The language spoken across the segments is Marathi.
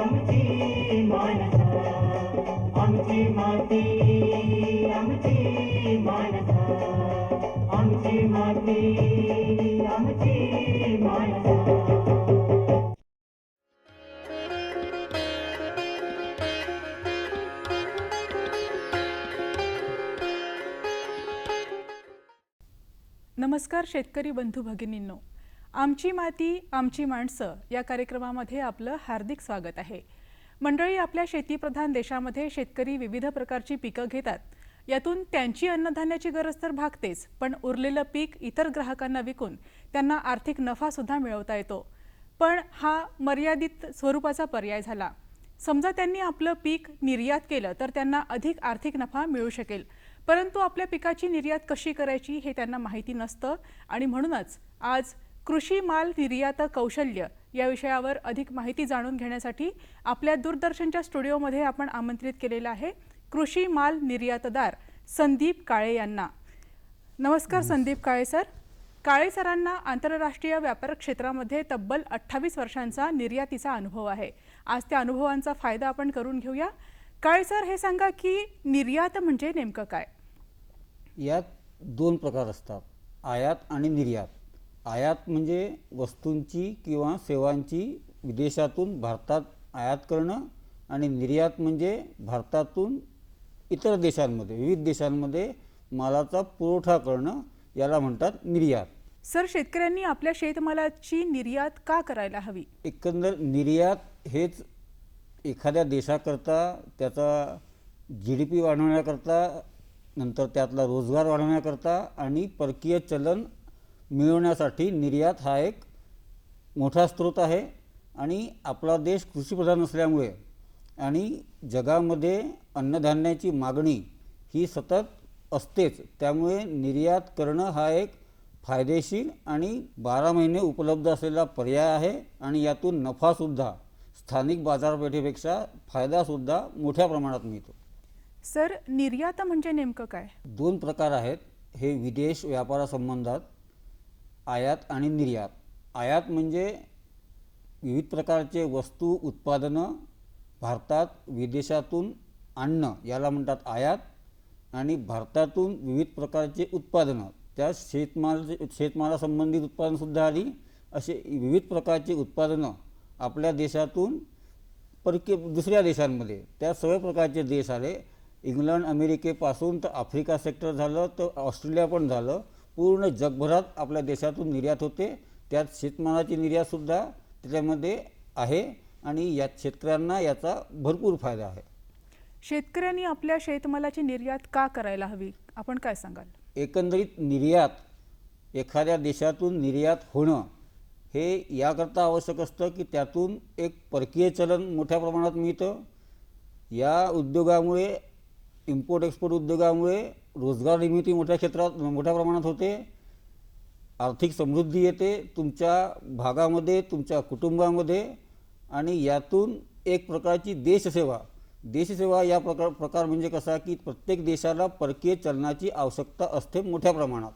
आमची माणसं आमची माती आमची आमची माती आमची नमस्कार शेतकरी बंधू भगिनींनो. आमची माती आमची माणसं या कार्यक्रमामध्ये आपलं हार्दिक स्वागत आहे. मंडळी आपल्या शेतीप्रधान देशामध्ये शेतकरी विविध प्रकारची पिकं घेतात. यातून त्यांची अन्नधान्याची गरज तर भागतेच पण उरलेलं पीक इतर ग्राहकांना विकून त्यांना आर्थिक नफासुद्धा मिळवता येतो. पण हा मर्यादित स्वरूपाचा पर्याय झाला. समजा त्यांनी आपलं पीक निर्यात केलं तर त्यांना अधिक आर्थिक नफा मिळू शकेल. परंतु आपल्या पिकाची निर्यात कशी करायची हे त्यांना माहिती नसतं आणि म्हणूनच आज कृषी माल निर्यात कौशल्य या विषयावर अधिक माहिती जाणून घेण्यासाठी आपल्या दूरदर्शनच्या स्टुडिओमध्ये आपण आमंत्रित केलेलं आहे कृषी माल निर्यातदार संदीप काळे यांना. नमस्कार संदीप काळे सर. काळे सरांना आंतरराष्ट्रीय व्यापार क्षेत्रामध्ये तब्बल अठ्ठावीस वर्षांचा निर्यातीचा अनुभव आहे. आज त्या अनुभवांचा फायदा आपण करून घेऊया. काळे सर हे सांगा की निर्यात म्हणजे नेमकं काय? यात दोन प्रकार असतात आयात आणि निर्यात. आयात म्हणजे वस्तूंची किंवा सेवांची विदेशातून भारतात आयात करणं आणि निर्यात म्हणजे भारतातून इतर देशांमध्ये विविध देशांमध्ये मालाचा पुरवठा करणं याला म्हणतात निर्यात. सर शेतकऱ्यांनी आपल्या शेतमालाची निर्यात का करायला हवी? एकंदर निर्यात हेच एखाद्या देशाकरता त्याचा जी डी पी वाढवण्याकरता नंतर त्यातला रोजगार वाढवण्याकरता आणि परकीय चलन मिळवण्यासाठी निर्यात हा एक मोठा स्रोत आहे आणि आपला देश कृषीप्रधान असल्यामुळे आणि जगामध्ये अन्नधान्याची मागणी ही सतत असतेच त्यामुळे निर्यात करणं हा एक फायदेशीर आणि बारा महिने उपलब्ध असलेला पर्याय आहे आणि यातून नफासुद्धा स्थानिक बाजारपेठेपेक्षा फायदासुद्धा मोठ्या प्रमाणात मिळतो. सर निर्यात म्हणजे नेमकं काय? दोन प्रकार आहेत. हे विदेश व्यापारासंबंधात आयात आणि निर्यात. आयात म्हणजे विविध प्रकारचे वस्तू उत्पादनं भारतात विदेशातून आणणं याला म्हणतात आयात आणि भारतातून विविध प्रकारचे उत्पादनं. त्या शेतमाल शेतमालासंबंधित उत्पादनसुद्धा आली. असे विविध प्रकारची उत्पादनं आपल्या देशातून परके दुसऱ्या देशांमध्ये. त्या सर्व प्रकारचे देश आले. इंग्लंड अमेरिकेपासून तर आफ्रिका सेक्टर झालं तर ऑस्ट्रेलिया पण झालं. पूर्ण जगभरात आपल्या देशातून निर्यात होते. त्यात शेतमालाची निर्यातसुद्धा त्याच्यामध्ये आहे आणि यात शेतकऱ्यांना याचा भरपूर फायदा आहे. शेतकऱ्यांनी आपल्या शेतमालाची निर्यात का करायला हवी? आपण काय सांगाल? एकंदरीत निर्यात एखाद्या देशातून निर्यात होणं हे याकरता आवश्यक असतं की त्यातून एक परकीय चलन मोठ्या प्रमाणात मिळतं. या उद्योगामुळे इम्पोर्ट एक्सपोर्ट उद्योगामुळे रोजगार निर्मिती मोठ्या क्षेत्रात मोठ्या प्रमाणात होते. आर्थिक समृद्धी येते तुमच्या भागामध्ये तुमच्या कुटुंबामध्ये आणि यातून एक प्रकारची देशसेवा. देशसेवा या प्रकार प्रकार म्हणजे कसा की प्रत्येक देशाला परकीय चलनाची आवश्यकता असते मोठ्या प्रमाणात.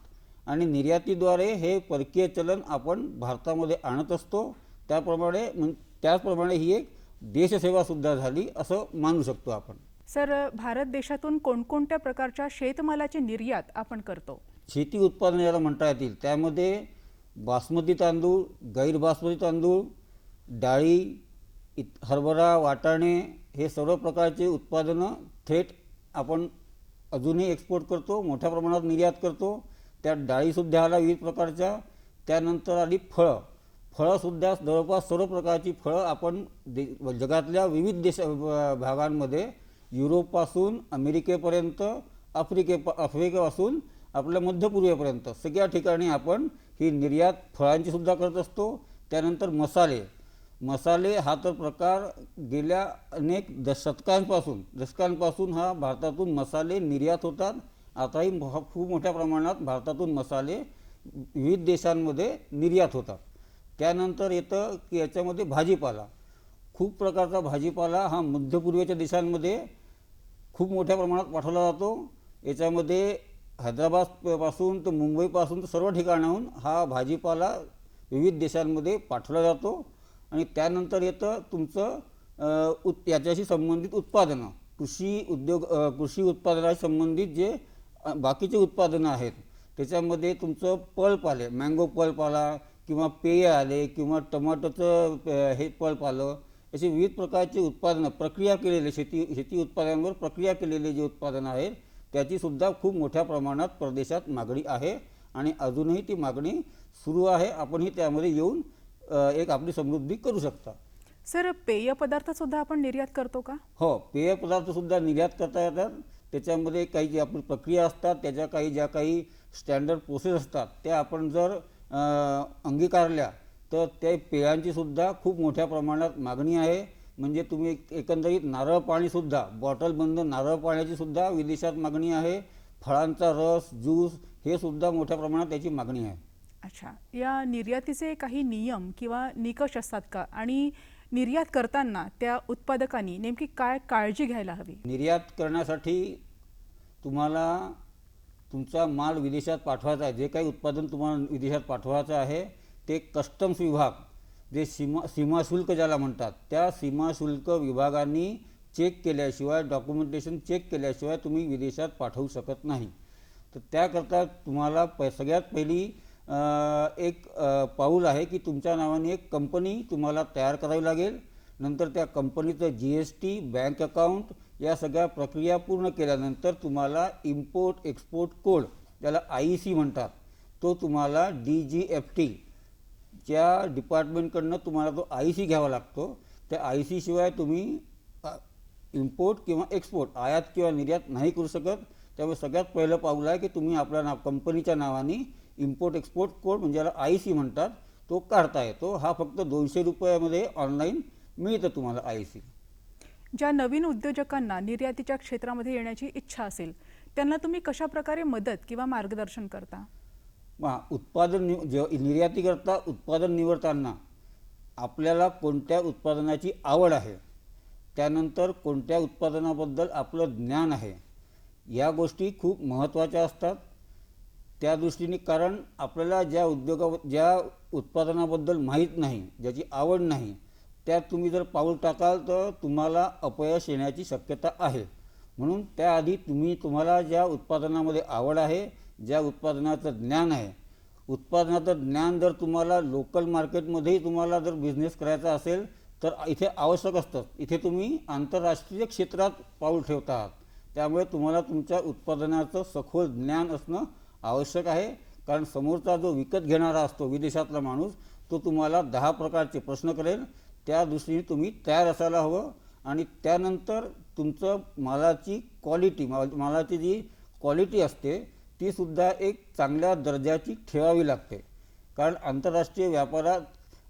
आणि निर्यातीद्वारे हे परकीय चलन आपण भारतामध्ये आणत असतो. त्याप्रमाणे त्याचप्रमाणे ही एक देशसेवासुद्धा झाली असं मानू शकतो आपण. सर भारत देशातून कोणकोणत्या प्रकारच्या शेतमालाची निर्यात आपण करतो? शेती उत्पादन याला म्हणता येतील. त्यामध्ये बासमती तांदूळ गैर बासमती तांदूळ डाळी इत हरभरा वाटाणे हे सर्व प्रकारचे उत्पादनं थेट आपण अजूनही एक्सपोर्ट करतो मोठ्या प्रमाणात निर्यात करतो. त्यात डाळीसुद्धा आला विविध प्रकारच्या त्यानंतर आली फळं. फळंसुद्धा जवळपास सर्व प्रकारची फळं आपण दे जगातल्या विविध देश भागांमध्ये युरोपपासून अमेरिकेपर्यंत आफ्रिके आफ्रिकेपासून आपल्या मध्यपूर्वेपर्यंत. सगळ्या ठिकाणी आपण ही निर्यात फळांची सुद्धा करत असतो. त्यानंतर मसाले. मसाले हा तर प्रकार गेल्या अनेक दशकांपासून दशकांपासून हा भारतातून मसाले निर्यात होतात. आताही खूप मोठ्या प्रमाणात भारतातून मसाले विविध देशांमध्ये निर्यात होतात. त्यानंतर येतं की याच्यामध्ये भाजीपाला. खूप प्रकारचा भाजीपाला हा मध्यपूर्वेच्या देशांमध्ये खूप मोठ्या प्रमाणात पाठवला जातो. याच्यामध्ये हैदराबादपासून तर मुंबईपासून तर सर्व ठिकाणाहून हा भाजीपाला विविध देशांमध्ये पाठवला जातो. आणि त्यानंतर येतं तुमचं उत् उत याच्याशी संबंधित उत्पादनं. कृषी उद्योग कृषी उत्पादनाशी संबंधित जे बाकीचे उत्पादनं आहेत त्याच्यामध्ये तुमचं पल्प आले मँगो पल्प आला किंवा पेय आले किंवा टमाटोचं हे पल्प आलं असे विविध प्रकारचे उत्पादनं प्रक्रिया केलेले शेती शेती उत्पादनांवर प्रक्रिया केलेले जे उत्पादनं आहेत त्याची सुद्धा खूप मोठ्या प्रमाणात परदेशात मागणी आहे आणि अजूनही ती मागणी सुरू आहे. आपणही त्यामध्ये येऊन एक आपली समृद्धी करू शकता. सर पेय पदार्थ सुद्धा आपण निर्यात करतो का? हो पेय पदार्थसुद्धा निर्यात करता येतात. त्याच्यामध्ये काही जी आपली प्रक्रिया असतात त्याच्या काही ज्या काही स्टँडर्ड प्रोसेस असतात त्या आपण जर अंगीकारल्या तर त्या पेयांची सुद्धा खूप मोठ्या प्रमाणात मागणी आहे. म्हणजे तुम्ही एक- एकंदरीत नारळ पाणीसुद्धा बॉटलबंद नारळ पाण्याची सुद्धा विदेशात मागणी आहे. फळांचा रस ज्यूस हे सुद्धा मोठ्या प्रमाणात त्याची मागणी आहे. अच्छा. या निर्यातीचे काही नियम किंवा निकष असतात का? आणि निर्यात करताना त्या उत्पादकांनी नेमकी काय काळजी घ्यायला हवी? निर्यात करण्यासाठी तुम्हाला तुमचा माल विदेशात पाठवायचा आहे. जे काही उत्पादन तुम्हाला विदेशात पाठवायचं आहे ते कस्टम्स विभाग जे सीमा सीमाशुल्क ज्याला म्हणतात त्या सीमाशुल्क विभागांनी चेक केल्याशिवाय डॉक्युमेंटेशन चेक केल्याशिवाय तुम्ही विदेशात पाठवू शकत नाही. तर त्याकरता तुम्हाला प सगळ्यात पहिली एक पाऊल आहे की तुमच्या नावाने एक कंपनी तुम्हाला तयार करावी लागेल. नंतर त्या कंपनीचं G S T bank account या सगळ्या प्रक्रिया पूर्ण केल्यानंतर तुम्हाला इम्पोर्ट एक्सपोर्ट कोड ज्याला आय सी म्हणतात तो तुम्हाला डी जी एफ टी ज्या डिपार्टमेंटकडनं तुम्हाला तो आय सी घ्यावा लागतो. त्या आय सी शिवाय तुम्ही इम्पोर्ट किंवा एक्सपोर्ट आयात किंवा निर्यात नाही करू शकत. त्यामुळे सगळ्यात पहिलं पाऊल आहे की तुम्ही आपल्या नाव कंपनीच्या नावाने इम्पोर्ट एक्सपोर्ट कोड म्हणजे याला आय सी म्हणतात तो काढता येतो. हा फक्त दोनशे रुपयामध्ये ऑनलाईन मिळतं तुम्हाला आय सी. ज्या नवीन उद्योजकांना निर्यातीच्या क्षेत्रामध्ये येण्याची इच्छा असेल त्यांना तुम्ही कशा प्रकारे मदत किंवा मार्गदर्शन करता? उत्पादन निव जेव्हा निर्यातीकरता उत्पादन निवडताना आपल्याला कोणत्या उत्पादनाची आवड आहे? त्यानंतर कोणत्या उत्पादनाबद्दल आपलं ज्ञान आहे? या गोष्टी खूप महत्त्वाच्या असतात. त्या दृष्टीने कारण आपल्याला ज्या उद्योगा ज्या उत्पादनाबद्दल माहीत नाही ज्याची आवड नाही त्यात तुम्ही जर पाऊल टाकाल तर तुम्हाला अपयश येण्याची शक्यता आहे. म्हणून त्याआधी तुम्ही तुम्हाला ज्या उत्पादनामध्ये आवड आहे ज्या उत्पादनाचं ज्ञान आहे उत्पादनाचं ज्ञान जर तुम्हाला लोकल मार्केटमध्येही तुम्हाला जर बिझनेस करायचा असेल तर इथे आवश्यक असतं. इथे तुम्ही आंतरराष्ट्रीय क्षेत्रात पाऊल ठेवता आहात त्यामुळे तुम्हाला तुमच्या उत्पादनाचं सखोल ज्ञान असणं आवश्यक आहे. कारण समोरचा जो विकत घेणारा असतो विदेशातला माणूस तो तुम्हाला दहा प्रकारचे प्रश्न करेल. त्या दृष्टीने तुम्ही तयार असायला हवं. आणि त्यानंतर तुमचं मालाची क्वालिटी मा मालाची जी क्वालिटी असते ती सुद्धा एक चांगल्या दर्जाची ठेवावी लागते. कारण आंतरराष्ट्रीय व्यापारात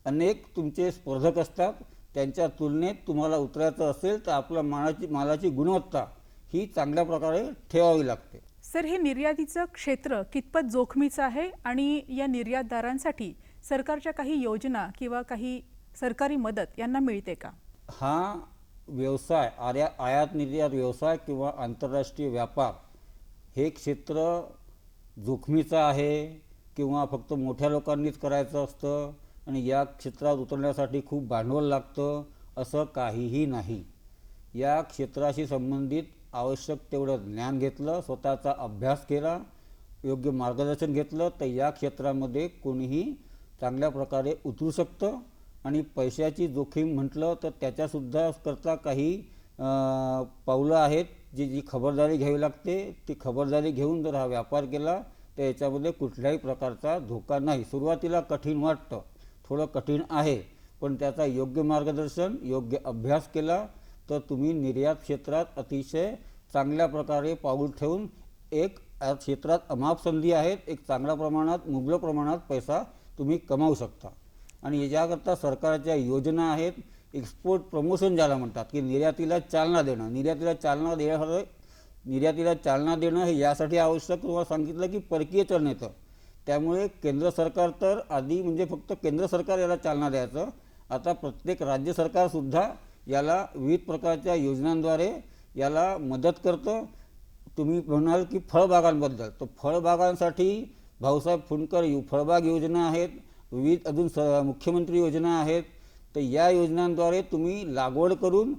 अनेक तुमचे स्पर्धक असतात. त्यांच्या तुलनेत तुम्हाला उतरायचं असेल तर आपल्या मालाची मालाची गुणवत्ता ही चांगल्या प्रकारे ठेवावी लागते. सर हे निर्यातीचं क्षेत्र कितपत जोखमीचं आहे? आणि या निर्यातदारांसाठी सरकारच्या काही योजना किंवा काही सरकारी मदत यांना मिळते का? हा व्यवसाय आर्या आयात निर्यात व्यवसाय किंवा आंतरराष्ट्रीय व्यापार हे क्षेत्र जोखमीचं आहे किंवा फक्त मोठ्या लोकांनीच करायचं असतं आणि या क्षेत्रात उतरण्यासाठी खूप भांडवल लागतं असं काहीही नाही. या क्षेत्राशी संबंधित आवश्यक तेवढं ज्ञान घेतलं स्वतःचा अभ्यास केला योग्य मार्गदर्शन घेतलं तर या क्षेत्रामध्ये कोणीही चांगल्या प्रकारे उतरू शकतं आणि पैशाची जोखीम म्हटलं तर त्याच्यासुद्धा करता काही पावलं आहेत. जी जी खबरदारी घ्यावी लागते ती खबरदारी घेऊन जर हा व्यापार केला तर याच्यामध्ये कुठल्याही प्रकारचा धोका नाही. सुरुवातीला कठीण वाटतं. थोडं कठीण आहे पण त्याचा योग्य मार्गदर्शन योग्य अभ्यास केला तर तुम्ही निर्यात क्षेत्रात अतिशय चांगल्या प्रकारे पाऊल ठेवून एक या क्षेत्रात अमाप संधी आहेत एक चांगल्या प्रमाणात मुबलक प्रमाणात पैसा तुम्ही कमावू शकता. आणि याच्याकरता सरकारच्या योजना आहेत एक्सपोर्ट प्रमोशन ज्याला म्हणतात की निर्यातीला चालना देणं. निर्यातीला चालना देण्यासाठी निर्यातीला चालना देणं हे यासाठी आवश्यक तुम्हाला सांगितलं की परकीय चलन येतं. त्यामुळे केंद्र सरकार तर आधी म्हणजे फक्त केंद्र सरकार याला चालना द्यायचं. आता प्रत्येक राज्य सरकारसुद्धा याला विविध प्रकारच्या योजनांद्वारे याला मदत करतं. तुम्ही म्हणाल की फळबागांबद्दल. तर फळबागांसाठी भाऊसाहेब फुंडकर यु फळबाग योजना आहेत. विविध अजून स मुख्यमंत्री योजना आहेत. तर या योजनांद्वारे तुम्ही लागवड करून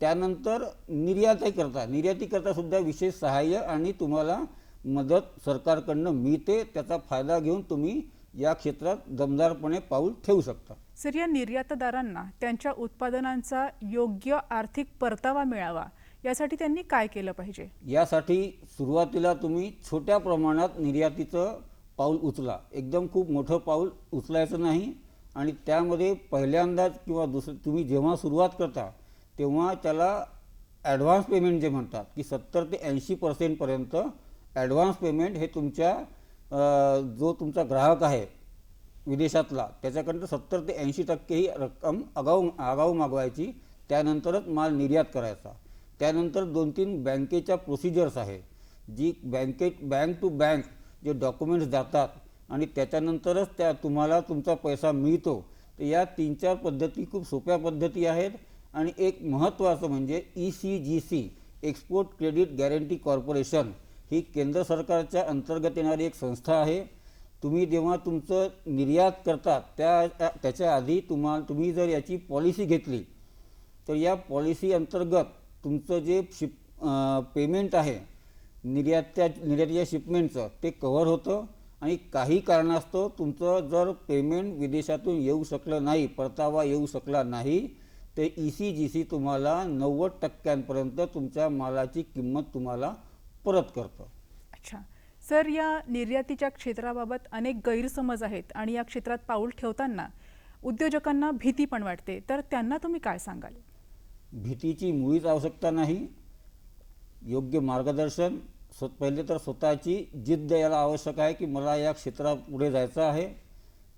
त्यानंतर निर्यातही करता. निर्यातीकरता सुद्धा विशेष सहाय्य आणि तुम्हाला मदत सरकारकडनं मिळते. त्याचा फायदा घेऊन तुम्ही या क्षेत्रात दमदारपणे पाऊल ठेवू शकता. सर या निर्यातदारांना त्यांच्या उत्पादनांचा योग्य आर्थिक परतावा मिळावा यासाठी त्यांनी काय केलं पाहिजे? यासाठी सुरुवातीला तुम्ही छोट्या प्रमाणात निर्यातीचं पाऊल उचला. एकदम खूप मोठं पाऊल उचलायचं नाही. आणि त्यामध्ये पहिल्यांदाच किंवा दुसरं तुम्ही जेव्हा सुरुवात करता तेव्हा त्याला ॲडव्हान्स पेमेंट जे म्हणतात की सत्तर ते ऐंशी पर्सेंटपर्यंत ॲडव्हान्स पेमेंट हे तुमच्या जो तुमचा ग्राहक आहे विदेशातला त्याच्याकडनं सत्तर ते ऐंशी टक्के ही रक्कम आगाऊ आगाऊ मागवायची त्यानंतरच माल निर्यात करायचा. त्यानंतर दोन तीन बँकेच्या प्रोसिजर्स आहे जी बँकेत बँक टू बँक जे डॉक्युमेंट्स जातात आणि त्याच्यानंतरच त्या तुम्हाला तुमचा पैसा मिळतो. तर या तीन चार पद्धती खूप सोप्या पद्धती आहेत. आणि एक महत्त्वाचं म्हणजे E C G C export credit guarantee corporation ही केंद्र सरकारच्या अंतर्गत येणारी एक संस्था आहे. तुम्ही जेव्हा तुमचं निर्यात करतात त्या त्याच्या आधी तुम्हा तुम्ही जर याची पॉलिसी घेतली तर या पॉलिसी अंतर्गत तुमचं जे शिप पेमेंट आहे निर्यात्या निर्यातीच्या शिपमेंटचं ते कव्हर होतं. आणि काही कारणास्तव तुमचं जर पेमेंट विदेशातून येऊ शकलं नाही परतावा येऊ शकला नाही ते ई सी जी सी तुम्हाला नव्वद टक्क्यांपर्यंत तुमच्या मालाची किंमत तुम्हाला परत करतं. अच्छा. सर या निर्यातीच्या क्षेत्राबाबत अनेक गैरसमज आहेत आणि या क्षेत्रात पाऊल ठेवताना उद्योजकांना भीती पण वाटते. तर त्यांना तुम्ही काय सांगाल? भीतीची मुळीच आवश्यकता नाही. योग्य मार्गदर्शन स्व पहिले तर स्वतःची जिद्द याला आवश्यक आहे की मला या क्षेत्रात पुढे जायचं आहे.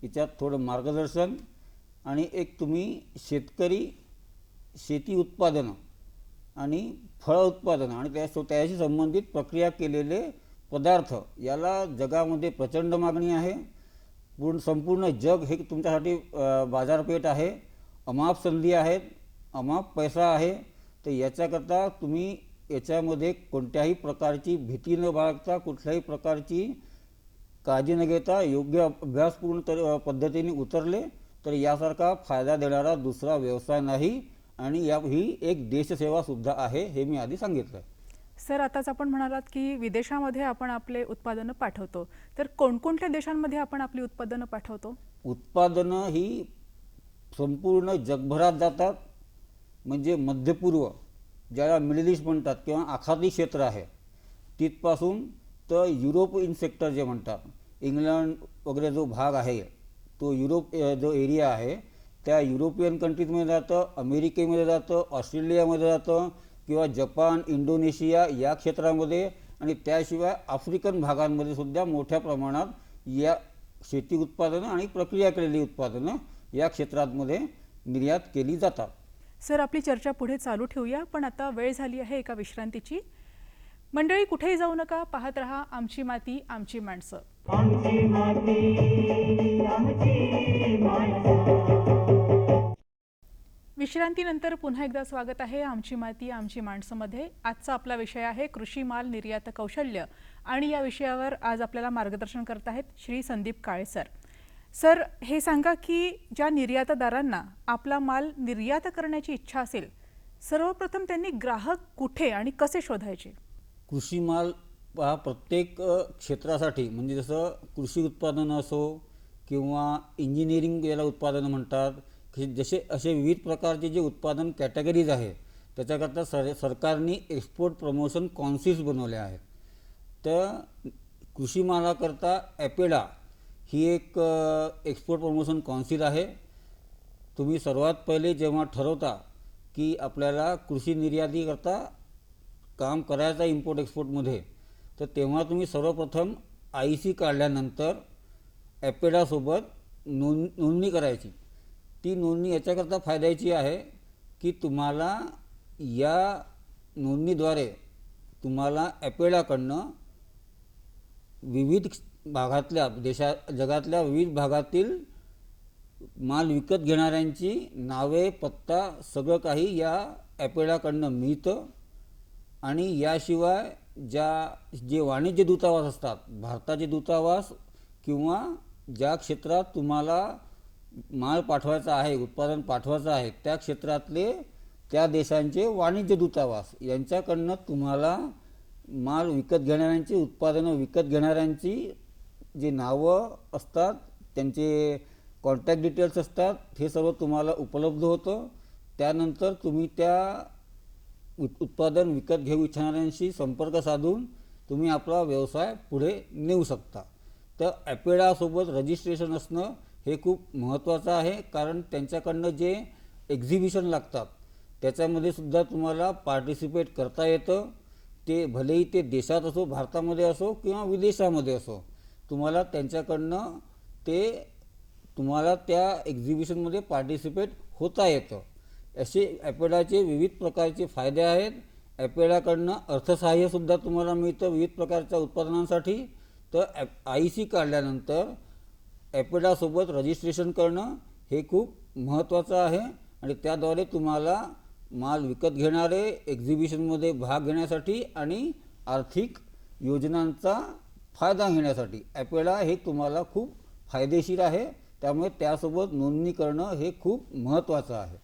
याच्यात थोडं मार्गदर्शन आणि एक तुम्ही शेतकरी शेती उत्पादनं आणि फळ उत्पादनं आणि त्या त्याशी संबंधित प्रक्रिया केलेले पदार्थ याला जगामध्ये प्रचंड मागणी आहे. पूर्ण संपूर्ण जग हे तुमच्यासाठी बाजारपेठ आहे. अमाप संधी आहेत. अमाप पैसा आहे. तर याच्याकरता तुम्ही याच्यामध्ये कोणत्याही प्रकारची भीती न बाळगता कुठल्याही प्रकारची काळजी न घेता योग्य अभ्यासपूर्ण तर पद्धतीने उतरले तर यासारखा फायदा देणारा दुसरा व्यवसाय नाही आणि या ही एक देशसेवासुद्धा आहे हे मी आधी सांगितलं सर आताच आपण म्हणालात की विदेशामध्ये आपण आपले उत्पादनं पाठवतो. तर कोणकोणत्या देशांमध्ये आपण आपली उत्पादनं पाठवतो? उत्पादनं ही संपूर्ण जगभरात जातात. म्हणजे मध्यपूर्व ज्याला मिडल ईस्ट म्हणतात किंवा आखाती क्षेत्र आहे तिथपासून तर युरोप इन सेक्टर जे म्हणतात इंग्लंड वगैरे जो भाग आहे तो युरोप जो एरिया आहे त्या युरोपियन कंट्रीजमध्ये जातं अमेरिकेमध्ये जातं ऑस्ट्रेलियामध्ये जातं किंवा जपान इंडोनेशिया या क्षेत्रामध्ये आणि त्याशिवाय आफ्रिकन भागांमध्ये सुद्धा मोठ्या प्रमाणात या शेती उत्पादनं आणि प्रक्रिया केलेली उत्पादनं या क्षेत्रांमध्ये निर्यात केली जातात. सर आपली चर्चा पुढे चालू ठेवूया पण आता वेळ झाली आहे एका विश्रांतीची. मंडळी कुठेही जाऊ नका पाहत रहा आमची माती आमची माणसं. विश्रांतीनंतर पुन्हा एकदा स्वागत आहे आमची माती आमची माणसंमध्ये. आजचा आपला विषय आहे कृषी माल निर्यात कौशल्य. आणि या विषयावर आज आपल्याला मार्गदर्शन करत आहेत श्री संदीप काळे सर. सर हे सांगा की ज्या निर्यातदारांना आपला माल निर्यात करण्याची इच्छा असेल सर्वप्रथम त्यांनी ग्राहक कुठे आणि कसे शोधायचे? कृषी माल हा प्रत्येक क्षेत्रासाठी म्हणजे जसं कृषी उत्पादनं असो किंवा इंजिनिअरिंग याला उत्पादनं म्हणतात जसे असे विविध प्रकारचे जे उत्पादन कॅटेगरीज आहेत त्याच्याकरता सर सरकारने एक्सपोर्ट प्रमोशन कॉन्सिल्स बनवले आहेत. तर कृषी मालाकरता ॲपेडा ही एक एक्सपोर्ट प्रमोशन कॉन्सिल आहे. तुम्ही सर्वात पहिले जेव्हा ठरवता की आपल्याला कृषी निर्यातीकरता काम करायचं इम्पोर्ट एक्सपोर्टमध्ये तर तेव्हा तुम्ही सर्वप्रथम आय सी काढल्यानंतर ॲपेडासोबत नोंद नोंदणी करायची. ती नोंदणी याच्याकरता फायद्याची आहे की तुम्हाला या नोंदणीद्वारे तुम्हाला ॲपेडाकडनं विविध भागातल्या देशा जगातल्या विविध भागातील माल विकत घेणाऱ्यांची नावे पत्ता सगळं काही या ॲपेडाकडनं मिळतं. आणि याशिवाय ज्या जे वाणिज्य दूतावास असतात भारताचे दूतावास किंवा ज्या क्षेत्रात तुम्हाला माल पाठवायचा आहे उत्पादन पाठवायचं आहे त्या क्षेत्रातले त्या देशांचे वाणिज्य दूतावास यांच्याकडनं तुम्हाला माल विकत घेणाऱ्यांची उत्पादनं विकत घेणाऱ्यांची जे नावं असतात त्यांचे कॉन्टॅक्ट डिटेल्स असतात हे सर्व तुम्हाला उपलब्ध होतं. त्यानंतर तुम्ही त्या उत्पादन विकत घेऊ इच्छिणाऱ्यांशी संपर्क साधून तुम्ही आपला व्यवसाय पुढे नेऊ शकता. तर ॲपेडासोबत रजिस्ट्रेशन असणं हे खूप महत्त्वाचं आहे कारण त्यांच्याकडनं जे एक्झिबिशन लागतात त्याच्यामध्ये सुद्धा तुम्हाला पार्टिसिपेट करता येतं. ते भलेही ते देशात असो भारतामध्ये असो किंवा विदेशामध्ये असो तुम्हाला त्यांच्याकडनं ते तुम्हाला त्या एक्झिबिशनमध्ये पार्टिसिपेट होता येतं. असे ॲपेडाचे विविध प्रकारचे फायदे आहेत. ॲपेडाकडनं अर्थसहाय्यसुद्धा तुम्हाला मिळतं विविध प्रकारच्या उत्पादनांसाठी. तर ॲप आय सी काढल्यानंतर ॲपेडासोबत रजिस्ट्रेशन करणं हे खूप महत्त्वाचं आहे. आणि त्याद्वारे तुम्हाला माल विकत घेणारे एक्झिबिशनमध्ये भाग घेण्यासाठी आणि आर्थिक योजनांचा फायदा घेण्यासाठी. ॲपेडा हे तुम्हाला खूप फायदेशीर आहे. त्यामुळे त्यासोबत नोंदणी करणं हे खूप महत्त्वाचं आहे.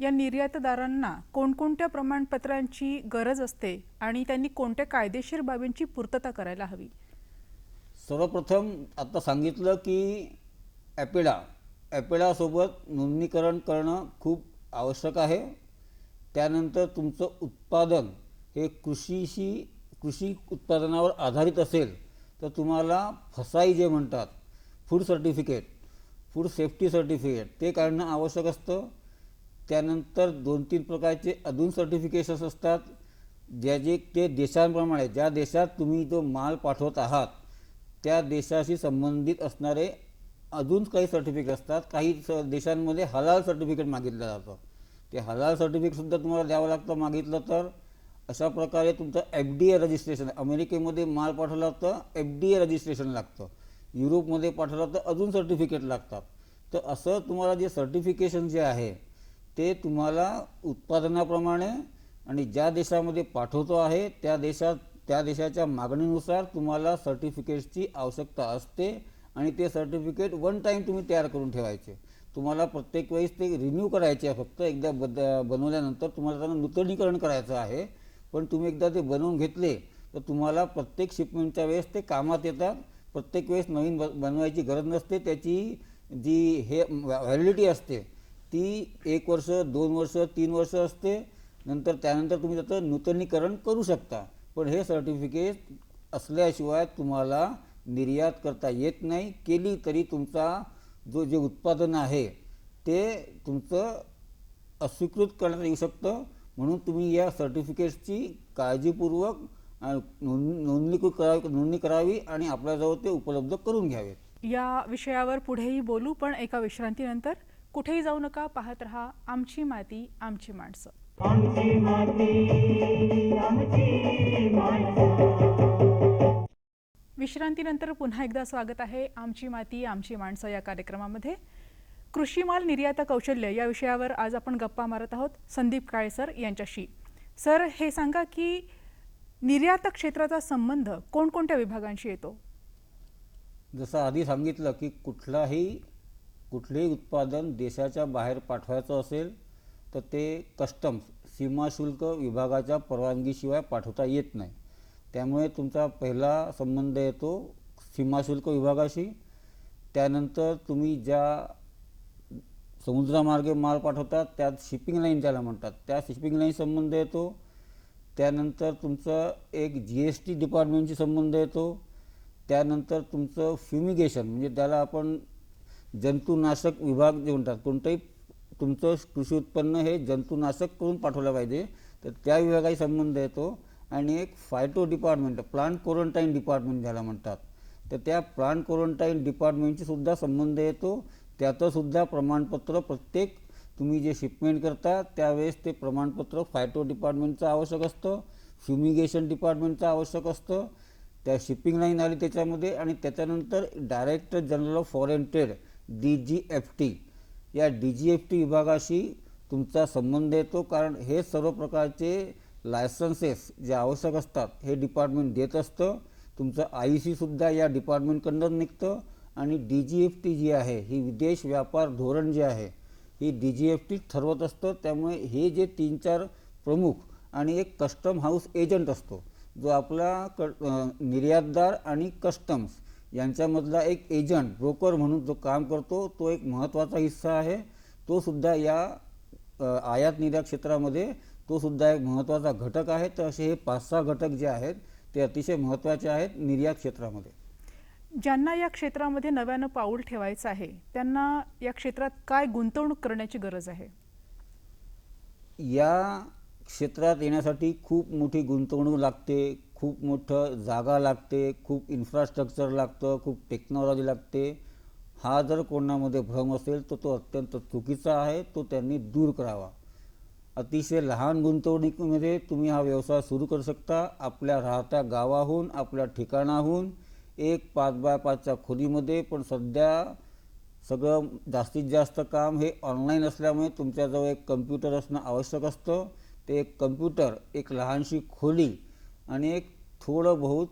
या निर्यातदारांना कोणकोणत्या प्रमाणपत्रांची गरज असते आणि त्यांनी कोणत्या कायदेशीर बाबींची पूर्तता करायला हवी? सर्वप्रथम आता सांगितलं की ॲपेडा ॲपेडासोबत नोंदणीकरण करणं खूप आवश्यक आहे. त्यानंतर तुमचं उत्पादन हे कृषीशी कृषी उत्पादनावर आधारित असेल. तर तुम्हाला फसाई जे म्हणतात food certificate food safety certificate ते काढणं आवश्यक असतं. त्यानंतर दोन तीन प्रकारचे अजून सर्टिफिकेशन्स असतात ज्याचे ते देशांप्रमाणे ज्या देशात तुम्ही जो माल पाठवत आहात त्या देशाशी संबंधित असणारे अजून काही सर्टिफिकेट असतात. काही स देशांमध्ये हलाल सर्टिफिकेट मागितलं जातं. ते हलाल सर्टिफिकेटसुद्धा तुम्हाला द्यावं लागतं मागितलं तर. अशा प्रकारे तुमचं एफ डी ए रजिस्ट्रेशन अमेरिकेमध्ये माल पाठवला तर एफ डी ए रजिस्ट्रेशन लागतं. युरोपमध्ये पाठवलं तर अजून सर्टिफिकेट लागतात. तर असं तुम्हाला जे सर्टिफिकेशन जे आहे ते तुम्हाला उत्पादनाप्रमाणे आणि ज्या देशामध्ये पाठवतो आहे त्या देशात त्या देशाच्या मागणीनुसार तुम्हाला सर्टिफिकेट्सची आवश्यकता असते आणि ते सर्टिफिकेट वन टाईम तुम्ही तयार करून ठेवायचे. तुम्हाला प्रत्येक वेळेस ते रिन्यू करायचे आहे फक्त. एकदा बद बनवल्यानंतर तुम्हाला त्यांना नूतनीकरण करायचं आहे. पण तुम्ही एकदा ते बनवून घेतले तर तुम्हाला प्रत्येक शिपमेंटच्या वेळेस ते कामात येतात. प्रत्येक वेळेस नवीन ब बनवायची गरज नसते. त्याची जी हे व्हॅलिडिटी असते ती एक वर्ष दोन वर्ष तीन वर्ष असते. नंतर त्यानंतर तुम्ही त्याचं नूतनीकरण करू शकता. पण हे सर्टिफिकेट असल्याशिवाय तुम्हाला निर्यात करता येत नाही. केली तरी तुमचा जो जे उत्पादन आहे ते तुमचं अस्वीकृत करण्यात येऊ शकतं. म्हणून तुम्ही या सर्टिफिकेट्सची काळजीपूर्वक अ, नोंद नोंदणी करावी नोंदणी करावी आणि आपल्याजवळ ते उपलब्ध करून घ्यावेत. या विषयावर पुढेही बोलू पण एका विश्रांतीनंतर कुठेही जाऊ नका पाहत रहा आमची माती आमची माणसं. आमची माती आमची माणसं. विश्रांतीनंतर पुन्हा एकदा स्वागत आहे आमची माती आमची माणसं या कार्यक्रमामध्ये. कृषी माल निर्यात कौशल्य या विषयावर आज आपण गप्पा मारत आहोत. संदीप काळे सर यांच्याशी. सर हे सांगा की निर्यात क्षेत्राचा संबंध कोणकोणत्या विभागांशी येतो? जसं आधी सांगितलं की कुठलाही कुठलेही उत्पादन देशाच्या बाहेर पाठवायचं असेल तर ते कस्टम्स सीमाशुल्क विभागाच्या परवानगीशिवाय पाठवता येत नाही. त्यामुळे तुमचा पहिला संबंध येतो सीमाशुल्क विभागाशी. त्यानंतर तुम्ही ज्या समुद्रामार्गे माल पाठवतात त्यात शिपिंग लाईन ज्याला म्हणतात. त्या शिपिंग लाईन संबंध येतो. त्यानंतर तुमचं एक जी एस टी डिपार्टमेंटशी संबंध येतो. त्यानंतर तुमचं फ्युमिगेशन म्हणजे त्याला आपण जंतुनाशक विभाग जे म्हणतात कोणतंही तुमचं कृषी उत्पन्न हे जंतुनाशक करून पाठवलं पाहिजे. तर त्या विभागाशी संबंध येतो. आणि एक phyto department plant quarantine department ज्याला म्हणतात. तर त्या प्लांट क्वारंटाईन डिपार्टमेंटशी सुद्धा संबंध येतो. त्याचंसुद्धा प्रमाणपत्र प्रत्येक तुम्ही जे शिपमेंट करता त्यावेळेस ते प्रमाणपत्र फायटो डिपार्टमेंटचं आवश्यक असतं फ्युमिगेशन डिपार्टमेंटचं आवश्यक असतं त्या शिपिंग लाईन आली त्याच्यामध्ये आणि त्याच्यानंतर director general of foreign trade D G F T या डी जी एफ टी विभागाशी तुमचा संबंध येतो कारण हे सर्व प्रकारचे लायसन्सेस जे आवश्यक असतात हे डिपार्टमेंट देत असतं. तुमचं आय सीसुद्धा या डिपार्टमेंटकडूनच निघतं. आणि डी जी एफ टी जी आहे ही विदेश व्यापार धोरण जे आहे ही डी जी एफ टी ठरवत असतं. त्यामुळे हे जे तीन चार प्रमुख आणि एक कस्टम हाऊस एजंट असतो जो आपला क निर्यातदार आणि कस्टम्स यांच्यामधला एक एजंट ब्रोकर म्हणून जो काम करतो तो एक महत्त्वाचा हिस्सा आहे. तो सुद्धा या आयात निर्यात क्षेत्रामध्ये तो सुद्धा एक महत्त्वाचा घटक आहे. तर असे हे पाच सहा घटक जे आहेत ते अतिशय महत्त्वाचे आहेत निर्यात क्षेत्रामध्ये. ज्यांना या क्षेत्रामध्ये नव्यानं पाऊल ठेवायचं आहे त्यांना या क्षेत्रात काय गुंतवणूक करण्याची गरज आहे? या क्षेत्रात येण्यासाठी खूप मोठी गुंतवणूक लागते खूप मोठं जागा लागते खूप इन्फ्रास्ट्रक्चर लागतं खूप टेक्नॉलॉजी लागते. हा जर कोणामध्ये भ्रम असेल तर तो अत्यंत चुकीचा आहे तो त्यांनी दूर करावा. अतिशय लहान गुंतवणुकीमध्ये तुम्ही हा व्यवसाय सुरू करू शकता आपल्या राहत्या गावाहून आपल्या ठिकाणाहून. एक पाच बाय पाचच्या खोलीमध्ये पण सध्या सगळं जास्तीत जास्त काम हे ऑनलाईन असल्यामुळे तुमच्याजवळ एक कम्प्युटर असणं आवश्यक असतं. ते एक कम्प्युटर एक लहानशी खोली आणि एक थोडं बहुत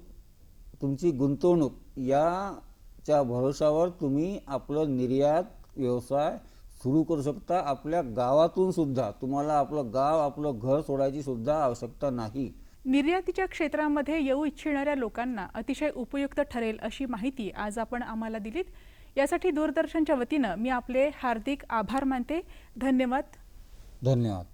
तुमची गुंतवणूक याच्या भरोशावर तुम्ही आपलं निर्यात व्यवसाय सुरू करू शकता. आपल्या गावातून सुद्धा तुम्हाला आपलं गाव आपलं घर सोडायची सुद्धा आवश्यकता नाही. निर्यातीच्या क्षेत्रामध्ये येऊ इच्छिणाऱ्या लोकांना अतिशय उपयुक्त ठरेल अशी माहिती आज आपण आम्हाला दिलीत. यासाठी दूरदर्शनच्या वतीनं मी आपले हार्दिक आभार मानते. धन्यवाद. धन्यवाद.